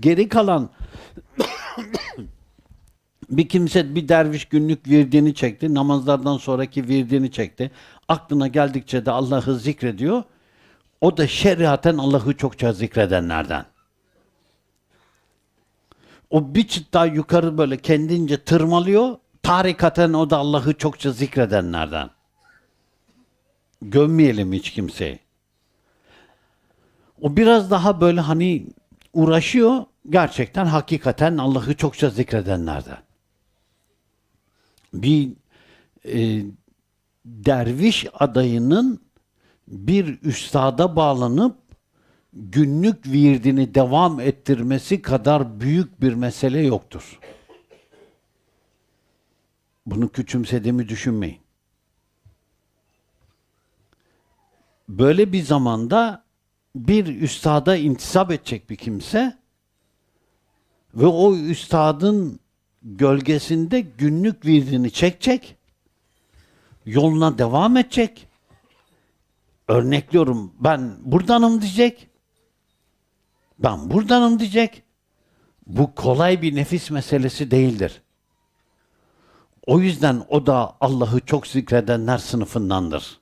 Geri kalan bir kimse bir derviş günlük virdini çekti. Namazlardan sonraki virdini çekti. Aklına geldikçe de Allah'ı zikrediyor. O da şeriaten Allah'ı çokça zikredenlerden. O bir çıt daha yukarı böyle kendince tırmalıyor. Tarikaten o da Allah'ı çokça zikredenlerden. Gömmeyelim hiç kimseyi. O biraz daha böyle hani uğraşıyor. Gerçekten hakikaten Allah'ı çokça zikredenlerden. Bir e, derviş adayının bir üstada bağlanıp günlük virdini devam ettirmesi kadar büyük bir mesele yoktur. Bunu küçümsediğimi düşünmeyin. Böyle bir zamanda bir üstada intisap edecek bir kimse ve o üstadın gölgesinde günlük virdini çekecek, yoluna devam edecek. Örnekliyorum ben buradanım diyecek. Ben buradanım diyecek. Bu kolay bir nefis meselesi değildir. O yüzden o da Allah'ı çok zikredenler sınıfındandır.